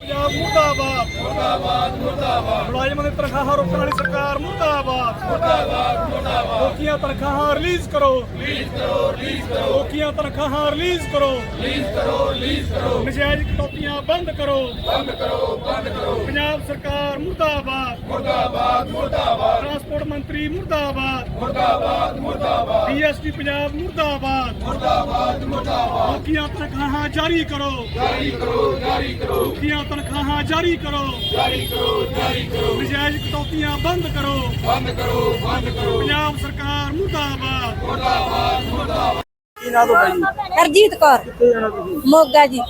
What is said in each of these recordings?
ਪੰਜਾਬ ਮੁਰਦਾਬਾਦ। ਮੁਰਦਾਬਾਦ ਮੁਰਦਾਬਾਦ ਮੁਲਾਜ਼ਮਾਂ ਦੀ ਤਨਖਾਹਾਂ ਰੋਕਣ ਵਾਲੀ ਸਰਕਾਰ ਮੁਰਦਾਬਾਦ ਮੁਰਦਾਬਾਦ ਮੁਰਦਾਬਾਦ ਲੋਕੀਆਂ ਤਨਖਾਹਾਂ ਰਿਲੀਜ਼ ਕਰੋ ਰਿਲੀਜ਼ ਕਰੋ ਰਿਲੀਜ਼ ਕਰੋ ਲੋਕੀਆਂ ਤਨਖਾਹਾਂ ਰਿਲੀਜ਼ ਕਰੋ ਰਿਲੀਜ਼ ਕਰੋ ਰਿਲੀਜ਼ ਕਰੋ ਨਜਾਇਜ਼ ਕਟੌਤੀਆਂ ਬੰਦ ਕਰੋ ਬੰਦ ਕਰੋ ਬੰਦ ਕਰੋ ਪੰਜਾਬ ਸਰਕਾਰ ਮੁਰਦਾਬਾਦ ਮੁਰਦਾਬਾਦ ਮੁਰਦਾਬਾਦ ਟਰਾਂਸਪੋਰਟ ਮੰਤਰੀ ਮੁਰਦਾਬਾਦ ਮੁਰਦਾਬਾਦ ਮੁਰਦਾਬਾਦ ਡੀਐਸਪੀ ਪੰਜਾਬ ਮੁਰਦਾਬਾਦ ਮੁਰਦਾਬਾਦ ਮੁਰਦਾਬਾਦ ਲੋਕੀਆਂ ਤਨਖਾਹਾਂ ਜਾਰੀ ਕਰੋ ਲੋਕੀਆਂ ਤਨਖਾਹਾਂ ਜਾਰੀ ਕਰੋ ਜਾਰੀ ਕਰੋ ਜਾਰੀ ਕਰੋ। ਨਜਾਇਜ਼ ਕਟੌਤੀਆਂ ਬੰਦ ਕਰੋ। ਬੰਦ ਕਰੋ ਬੰਦ ਕਰੋ। ਪੰਜਾਬ ਸਰਕਾਰ ਮੁਰਦਾਬਾਦ। ਮੁਰਦਾਬਾਦ ਮੁਰਦਾਬਾਦ। ਕੀ ਨਾ ਤੋਂ ਭਾਈ ਹਰਜੀਤ ਕੌਰ। ਕਿੱਥੇ ਜਾਣਾ ਤੁਸੀਂ? ਮੋਗਾ ਜੀ।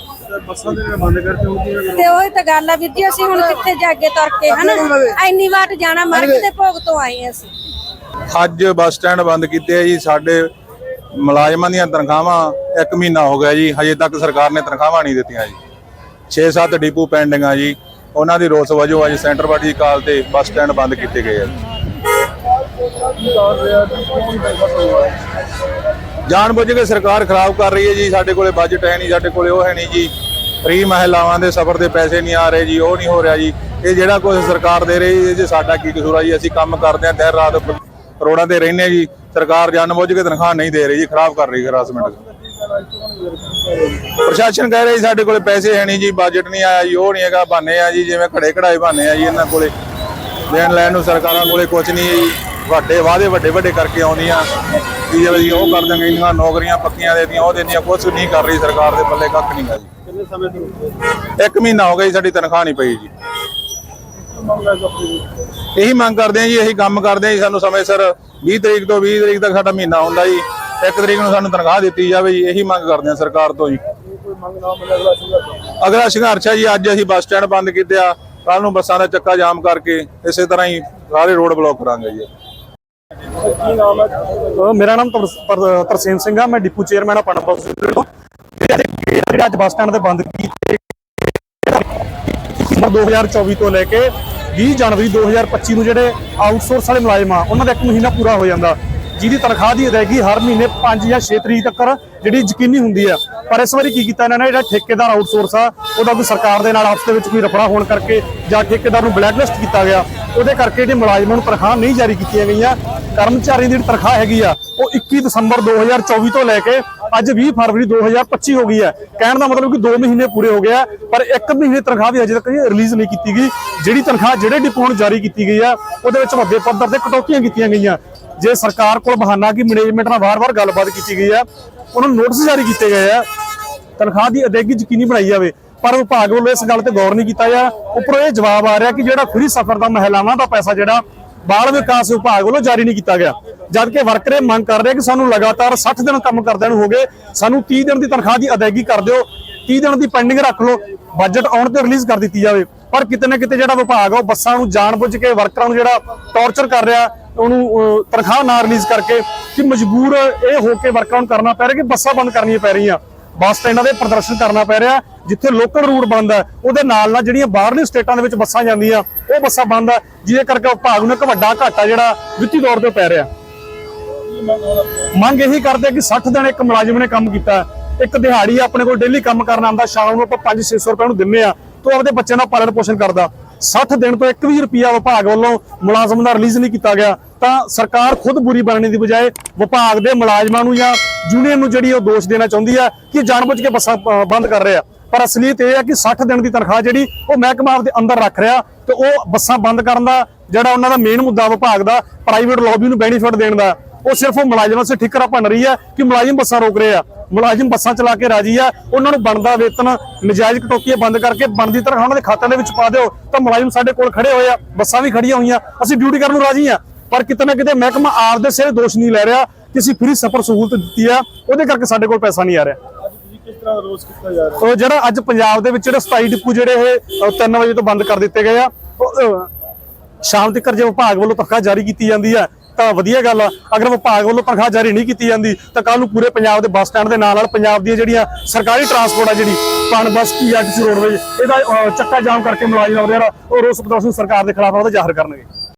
ਬੱਸਾਂ ਦੇ ਨਾਲ ਬੰਦ ਕਰਕੇ ਹੋ ਕੀ ਤੇ ਉਹੀ ਤਾਂ ਗੱਲ ਆ ਵੀਰ ਜੀ ਅਸੀਂ ਹੁਣ ਕਿੱਥੇ ਜਾ ਕੇ ਤੁਰ ਕੇ ਹਨਾ? ਐਨੀ ਵਾਟ ਜਾਣਾ ਮਰਗ ਦੇ ਭੋਗ ਤੋਂ ਆਏ ਅਸੀਂ। ਅੱਜ ਬੱਸ ਸਟੈਂਡ ਬੰਦ ਕੀਤੇ ਆ ਜੀ ਸਾਡੇ ਮੁਲਾਜ਼ਮਾਂ ਦੀਆਂ ਤਨਖਾਹਾਂ 1 ਮਹੀਨਾ ਹੋ ਗਿਆ ਜੀ ਹਜੇ ਤੱਕ ਸਰਕਾਰ ਨੇ ਤਨਖਾਹਾਂ ਨਹੀਂ ਦਿੱਤੀਆਂ ਜੀ। 6-7 ਡਿਪੂ ਪੈਂਡਿੰਗ ਆ ਜੀ ਉਹਨਾਂ ਦੀ ਰੋਸ ਵਜੋਂ ਅੱਜ ਸੈਂਟਰ ਪਾਰਟੀ ਕਾਲ ਤੇ ਬੱਸ ਸਟੈਂਡ ਬੰਦ ਕੀਤੇ ਗਏ ਆ। ਜਾਣ ਬੁੱਝ ਕੇ ਸਰਕਾਰ ਖਰਾਬ ਕਰ ਰਹੀ ਹੈ ਜੀ, ਸਾਡੇ ਕੋਲੇ ਬਜਟ ਹੈ ਨਹੀਂ, ਸਾਡੇ ਕੋਲੇ ਉਹ ਹੈ ਨਹੀਂ ਜੀ। ਫ੍ਰੀ ਮਹਿਲਾਵਾਂ ਦੇ ਸਫ਼ਰ ਦੇ ਪੈਸੇ ਨਹੀਂ ਆ ਰਹੇ ਜੀ, ਉਹ ਨਹੀਂ ਹੋ ਰਿਹਾ ਜੀ। ਇਹ ਜਿਹੜਾ ਕੁਝ ਸਰਕਾਰ ਦੇ ਰਹੀ ਹੈ ਜੀ ਸਾਡਾ ਕੀ ਕਸੂਰ ਆ ਜੀ? ਅਸੀਂ ਕੰਮ ਕਰਦੇ ਆਂ ਦਿਨ ਰਾਤ ਰੋਡਾਂ ਤੇ ਰਹਿੰਦੇ ਆ ਜੀ। ਸਰਕਾਰ ਜਾਣ ਬੁੱਝ ਕੇ ਤਨਖਾਹ ਨਹੀਂ ਦੇ ਰਹੀ ਜੀ, ਖਰਾਬ ਕਰ ਰਹੀ ਹੈ ਹਰਾਸਮੈਂਟ ਪ੍ਰਸ਼ਾਸਨ ਕਹਿ ਰਿਹਾ ਜੀ ਸਾਡੇ ਕੋਲੇ ਪੈਸੇ ਹੈ ਨਹੀਂ ਜੀ ਬਜਟ ਨਹੀਂ ਆਇਆ ਜੀ ਉਹ ਨਹੀਂ ਹੈਗਾ ਬਹਾਨੇ ਆ ਜੀ ਜਿਵੇਂ ਖੜੇ ਖੜਾਏ ਬਹਾਨੇ ਆ ਜੀ ਇਹਨਾਂ ਕੋਲੇ। ਦੇਣ ਲੈਣ ਨੂੰ ਸਰਕਾਰਾਂ ਕੋਲੇ ਕੁਝ ਨਹੀਂ ਹੈ ਜੀ ਵੱਡੇ ਵਾਅਦੇ ਵੱਡੇ ਵੱਡੇ ਕਰਕੇ ਆਉਂਦੀਆਂ। ਕਿ ਜਿਵੇਂ ਜੀ ਉਹ ਕਰ ਦਾਂਗੇ ਇੰਨੀਆਂ ਨੌਕਰੀਆਂ ਪੱਕੀਆਂ ਦੇਤੀਆਂ ਉਹ ਦੇਤੀਆਂ ਕੁਝ ਨਹੀਂ ਕਰ ਰਹੀ ਸਰਕਾਰ ਦੇ ਪੱਲੇ ਕੱਖ ਨਹੀਂ ਗਾ ਜੀ। ਕਿੰਨੇ ਸਮੇਂ ਤੋਂ ਇੱਕ ਮਹੀਨਾ ਹੋ ਗਿਆ ਜੀ ਸਾਡੀ ਤਨਖਾਹ ਨਹੀਂ ਪਈ ਜੀ। ਇਹੀ ਮੰਗ ਕਰਦੇ ਆ ਜੀ ਇਹੀ ਕੰਮ ਕਰਦੇ ਆ ਜੀ ਸਾਨੂੰ ਸਮੇਂ ਸਿਰ 20 ਤਰੀਕ ਤੋਂ 20 ਤਰੀਕ ਤੱਕ ਸਾਡਾ ਮਹੀਨਾ ਹੁੰਦਾ ਜੀ। ਇੱਕ ਤਰੀਕ ਨੂੰ ਸਾਨੂੰ ਤਨਖਾਹ ਦਿੱਤੀ ਜਾਵੇ ਜੀ, ਇਹੀ ਮੰਗ ਕਰਦੇ ਆ ਸਰਕਾਰ ਤੋਂ ਜੀ। ਅਗਲਾ ਸੰਘਰਸ਼ ਹੈ ਜੀ, ਅੱਜ ਅਸੀਂ ਬੱਸ ਸਟੈਂਡ ਬੰਦ ਕੀਤੇ ਆ। ਕੱਲ ਨੂੰ ਬੱਸਾਂ ਦਾ ਚੱਕਾ ਜਾਮ ਕਰਕੇ ਇਸੇ ਤਰ੍ਹਾਂ ਹੀ ਸਾਰੇ ਰੋਡ ਬਲੌਕ ਕਰਾਂਗੇ ਜੀ। ਮੇਰਾ ਨਾਮ ਤਰਸੇਮ ਸਿੰਘ ਆ, ਮੈਂ ਡਿਪੂ ਚੇਅਰਮੈਨ ਆ, ਪਟਨਾ ਬੱਸ ਤੋਂ ਅੱਜ- ਬੱਸ ਸਟੈਂਡ ਤੇ ਬੰਦ ਕੀਤੇ 2024 ਤੋਂ ਲੈ ਕੇ 20 ਜਨਵਰੀ 2025 ਨੂੰ ਜਿਹੜੇ ਆਊਟਸੋਰਸ ਵਾਲੇ ਮੁਲਾਜ਼ਮ ਆ, ਉਹਨਾਂ ਦਾ ਇੱਕ ਮਹੀਨਾ ਪੂਰਾ ਹੋ ਜਾਂਦਾ। ਜਿਹਦੀ ਤਨਖਾਹ ਦੀ ਅਦਾਇਗੀ ਹਰ ਮਹੀਨੇ 5 ਜਾਂ 6 ਤਰੀਕ ਤੱਕ ਜਿਹੜੀ ਯਕੀਨੀ ਹੁੰਦੀ ਆ ਪਰ ਇਸ ਵਾਰੀ ਕੀ ਕੀਤਾ ਇਹਨਾਂ ਨੇ? ਜਿਹੜਾ ਠੇਕੇਦਾਰ ਆਊਟਸੋਰਸ ਆ, ਉਹਦਾ ਕੋਈ ਸਰਕਾਰ ਦੇ ਨਾਲ ਆਪਸ ਦੇ ਵਿੱਚ ਕੋਈ ਰਫੜਾ ਹੋਣ ਕਰਕੇ ਜਾਂ ਠੇਕੇਦਾਰ ਨੂੰ ਬਲੈਕਲਿਸਟ ਕੀਤਾ ਗਿਆ, ਉਹਦੇ ਕਰਕੇ ਜਿਹੜੇ ਮੁਲਾਜ਼ਮਾਂ ਨੂੰ ਤਨਖਾਹ ਨਹੀਂ ਜਾਰੀ ਕੀਤੀਆਂ ਗਈਆਂ। ਕਰਮਚਾਰੀ ਦੀ ਜਿਹੜੀ ਤਨਖਾਹ ਹੈਗੀ ਆ, ਉਹ 21 ਦਸੰਬਰ 2024 ਤੋਂ ਲੈ ਕੇ ਅੱਜ 20 ਫਰਵਰੀ 2025 ਹੋ ਗਈ ਹੈ। ਕਹਿਣ ਦਾ ਮਤਲਬ ਕਿ 2 ਮਹੀਨੇ ਪੂਰੇ ਹੋ ਗਏ ਆ, ਪਰ ਇੱਕ ਮਹੀਨੇ ਤਨਖਾਹ ਵੀ ਅਜੇ ਤੱਕ ਰਿਲੀਜ਼ ਨਹੀਂ ਕੀਤੀ ਗਈ। ਜਿਹੜੀ ਤਨਖਾਹ ਜਿਹੜੇ ਡਿਪੂ ਨੂੰ ਜਾਰੀ ਕੀਤੀ ਗਈ ਆ, ਉਹਦੇ ਵਿੱਚ ਵੱਡੇ ਪੱਧਰ ਤੇ ਕਟੌਤੀਆਂ ਕੀਤੀਆਂ ਗਈਆਂ। ਜੇ ਸਰਕਾਰ ਕੋਲ ਬਹਾਨਾ ਕਿ ਮੈਨੇਜਮੈਂਟ ਨਾਲ ਵਾਰ-ਵਾਰ ਗੱਲਬਾਤ ਕੀਤੀ ਗਈ ਹੈ, ਉਹਨਾਂ ਨੂੰ ਨੋਟਿਸ ਜਾਰੀ ਕੀਤੇ ਗਏ ਆ। ਤਨਖਾਹ ਦੀ ਅਦਾਇਗੀ ਯਕੀਨੀ ਬਣਾਈ ਜਾਵੇ। ਪਰ ਵਿਭਾਗ ਵੱਲੋਂ ਇਸ ਗੱਲ ਤੇ ਗੌਰ ਨਹੀਂ ਕੀਤਾ ਗਿਆ ਉੱਪਰੋਂ ਇਹ ਜਵਾਬ ਆ ਰਿਹਾ ਕਿ ਜਿਹੜਾ ਫ੍ਰੀ ਸਫਰ ਦਾ ਮਹਿਲਾਵਾਂ ਦਾ ਪੈਸਾ ਜਿਹੜਾ, ਬਾਲ ਵਿਕਾਸ ਵਿਭਾਗ ਵੱਲੋਂ ਜਾਰੀ ਨਹੀਂ ਕੀਤਾ ਗਿਆ। ਜਦ ਕਿ ਵਰਕਰ ਇਹ ਮੰਗ ਕਰ ਰਹੇ ਕਿ ਸਾਨੂੰ ਲਗਾਤਾਰ 60 ਦਿਨ ਕੰਮ ਕਰਦਿਆਂ ਨੂੰ ਹੋ ਗਏ। ਸਾਨੂੰ 30 ਦਿਨ ਦੀ ਤਨਖਾਹ ਦੀ ਅਦਾਇਗੀ ਕਰ ਦਿਓ। 30 ਦਿਨ ਦੀ ਪੈਂਡਿੰਗ ਰੱਖ ਲਓ। ਬਜਟ ਆਉਣ ਤੇ ਰਿਲੀਜ਼ ਕਰ ਦਿੱਤੀ ਜਾਵੇ। ਪਰ ਕਿਤੇ ਨਾ ਕਿਤੇ ਜਿਹੜਾ ਵਿਭਾਗ ਆ, ਉਹ ਬੱਸਾਂ ਨੂੰ ਜਾਣਬੁੱਝ ਕੇ ਵਰਕਰਾਂ ਨੂੰ ਜਿਹੜਾ ਟੌਰਚਰ ਕਰ ਰਿਹਾ। ਉਹਨੂੰ ਤਨਖਾਹ ਨਾ ਰਿਲੀਜ਼ ਕਰਕੇ ਕਿ ਮਜਬੂਰ ਇਹ ਹੋ ਕੇ ਵਰਕਆਊਟ ਕਰਨਾ ਪੈ ਰਿਹਾ ਕਿ ਬੱਸਾਂ ਬੰਦ ਕਰਨੀਆਂ ਪੈ ਰਹੀਆਂ। ਬੱਸ ਸਟੈਂਡਾਂ ਦੇ ਪ੍ਰਦਰਸ਼ਨ ਕਰਨਾ ਪੈ ਰਿਹਾ, ਜਿੱਥੇ ਲੋਕਲ ਰੂਟ ਬੰਦ ਹੈ, ਉਹਦੇ ਨਾਲ ਨਾਲ ਜਿਹੜੀਆਂ ਬਾਹਰਲੀ ਸਟੇਟਾਂ ਦੇ ਵਿੱਚ ਬੱਸਾਂ ਜਾਂਦੀਆਂ, ਉਹ ਬੱਸਾਂ ਬੰਦ ਹੈ, ਜਿਹਦੇ ਕਰਕੇ ਵਿਭਾਗ ਨੂੰ ਇੱਕ ਵੱਡਾ ਘਾਟਾ ਜਿਹੜਾ ਵਿੱਤੀ ਤੌਰ ਤੇ ਪੈ ਰਿਹਾ। ਮੰਗ ਇਹੀ ਕਰਦੇ ਕਿ 60 ਦਿਨ ਇੱਕ ਮੁਲਾਜ਼ਮ ਨੇ ਕੰਮ ਕੀਤਾ ਇੱਕ ਦਿਹਾੜੀ ਆਪਣੇ ਕੋਲ ਡੇਲੀ ਕੰਮ ਕਰਨ ਆਉਂਦਾ, ਸ਼ਾਮ ਨੂੰ ਆਪਾਂ 5-600 ਰੁਪਏ ਨੂੰ ਦਿੰਨੇ ਆ, ਤੋਂ ਆਪਦੇ ਬੱਚਿਆਂ ਦਾ ਪਾਲਣ ਪੋਸ਼ਣ ਕਰਦਾ। 60 ਦਿਨ ਤੋਂ ਇੱਕ ਵੀ ਰੁਪਿਆ ਵਿਭਾਗ ਵੱਲੋਂ ਮੁਲਾਜ਼ਮ ਦਾ ਰਿਲੀਜ਼ ਨਹੀਂ ਕੀਤਾ ਗਿਆ। ਤਾਂ ਸਰਕਾਰ ਖੁਦ ਬੁਰੀ ਬਣਨੇ ਦੀ ਬਜਾਏ ਵਿਭਾਗ ਦੇ ਮੁਲਾਜ਼ਮਾਂ ਨੂੰ ਜਾਂ ਯੂਨੀਅਨ ਨੂੰ ਜਿਹੜੀ ਉਹ ਦੋਸ਼ ਦੇਣਾ ਚਾਹੁੰਦੀ ਆ ਕਿ ਜਾਣਬੁੱਝ ਕੇ ਬੱਸਾਂ ਅ, ਬੰਦ ਕਰ ਰਹੇ। ਆ ਪਰ ਅਸਲੀਅਤ ਇਹ ਹੈ ਕਿ 60 ਦਿਨ ਦੀ ਤਨਖਾਹ ਜਿਹੜੀ ਉਹ ਮਹਿਕਮਾ ਆਪਦੇ ਅੰਦਰ ਰੱਖ ਰਿਹਾ ਤੇ ਉਹ ਬੱਸਾਂ ਬੰਦ ਕਰਨ ਦਾ ਜਿਹੜਾ ਉਹਨਾਂ ਦਾ ਮੇਨ ਮੁੱਦਾ ਵਿਭਾਗ ਦਾ ਪ੍ਰਾਈਵੇਟ ਲੌਬੀ ਨੂੰ ਬੈਨੀਫਿਟ ਦੇਣ ਦਾ ਉਹ ਸਿਰਫ ਉਹ ਮੁਲਾਜ਼ਮਾਂ ਸੇ ਠਿਕਰਾ ਭੰਨ ਰਹੀ ਹੈ ਕਿ ਮੁਲਾਜ਼ਮ ਬੱਸਾਂ ਰੋਕ ਰਹੇ ਆ। ਮੁਲਾਜ਼ਮ ਬੱਸਾਂ ਚਲਾ ਕੇ ਰਾਜੀ ਆ ਉਹਨਾਂ ਨੂੰ ਬਣਦਾ ਵੇਤਨ ਨਜਾਇਜ਼ ਕਟੌਤੀਆਂ ਬੰਦ ਕਰਕੇ ਬਣਦੀ ਤਰ੍ਹਾਂ ਉਹਨਾਂ ਦੇ ਖਾਤਿਆਂ ਦੇ ਵਿੱਚ ਪਾ ਦਿਓ ਤਾਂ ਮੁਲਾਜ਼ਮ ਸਾਡੇ ਕੋਲ ਖੜੇ ਹੋਏ ਆ ਬੱਸਾਂ ਵੀ ਖੜੀਆਂ ਹੋਈਆਂ ਅਸੀਂ ਡਿਊਟੀ ਕਰਨ ਨੂੰ ਰਾਜੀ ਆ। ਪਰ ਕਿਤੇ ਨਾ ਕਿਤੇ ਮਹਿਕਮਾ ਆਪਦੇ ਸਿਰ ਦੋਸ਼ ਨਹੀਂ ਲੈ ਰਿਹਾ ਕਿ ਅਸੀਂ ਫ੍ਰੀ ਸਫਰ ਸਹੂਲਤ ਦਿੱਤੀ ਆ ਉਹਦੇ ਕਰਕੇ ਸਾਡੇ ਕੋਲ ਪੈਸਾ ਨਹੀਂ ਆ ਰਿਹਾ। ਕਿਸ ਤਰ੍ਹਾਂ ਰੋਸ ਕੀਤਾ ਜਾ ਰਿਹਾ ਉਹ ਜਿਹੜਾ ਅੱਜ ਪੰਜਾਬ ਦੇ ਵਿੱਚ ਜਿਹੜਾ 27 ਡਿਪੂ ਜਿਹੜੇ ਇਹ 3 ਵਜੇ ਤੋਂ ਬੰਦ ਕਰ ਦਿੱਤੇ ਗਏ ਆ ਉਹ, ਸ਼ਾਮ ਤੱਕ ਜੇ ਵਿਭਾਗ ਵੱਲੋਂ ਤਨਖਾਹ ਜਾਰੀ ਕੀਤੀ ਜਾਂਦੀ ਆ ਤਾਂ ਵਧੀਆ ਗੱਲ ਆ। ਅਗਰ ਵਿਭਾਗ ਵੱਲੋਂ ਤਨਖਾਹ ਜਾਰੀ ਨਹੀਂ ਕੀਤੀ ਜਾਂਦੀ ਤਾਂ ਕੱਲ ਨੂੰ ਪੂਰੇ ਪੰਜਾਬ ਦੇ ਬੱਸ ਸਟੈਂਡ ਦੇ ਨਾਲ ਨਾਲ ਪੰਜਾਬ ਦੀਆਂ ਜਿਹੜੀਆਂ ਸਰਕਾਰੀ ਟਰਾਂਸਪੋਰਟ ਆ ਜਿਹੜੀ ਪਨ ਬੱਸ ਪੀਆਰਟੀਸੀ ਰੋਡਵੇਜ ਇਹਦਾ ਚੱਕਾ ਜਾਮ ਕਰਕੇ ਮੁਲਾਜ਼ਮ ਵਗੈਰਾ ਉਹ ਰੋਸ ਪ੍ਰਦਰਸ਼ਨ ਸਰਕਾਰ ਦੇ ਖਿਲਾਫ ਉਹਦਾ ਜ਼ਾਹਰ ਕਰਨਗੇ।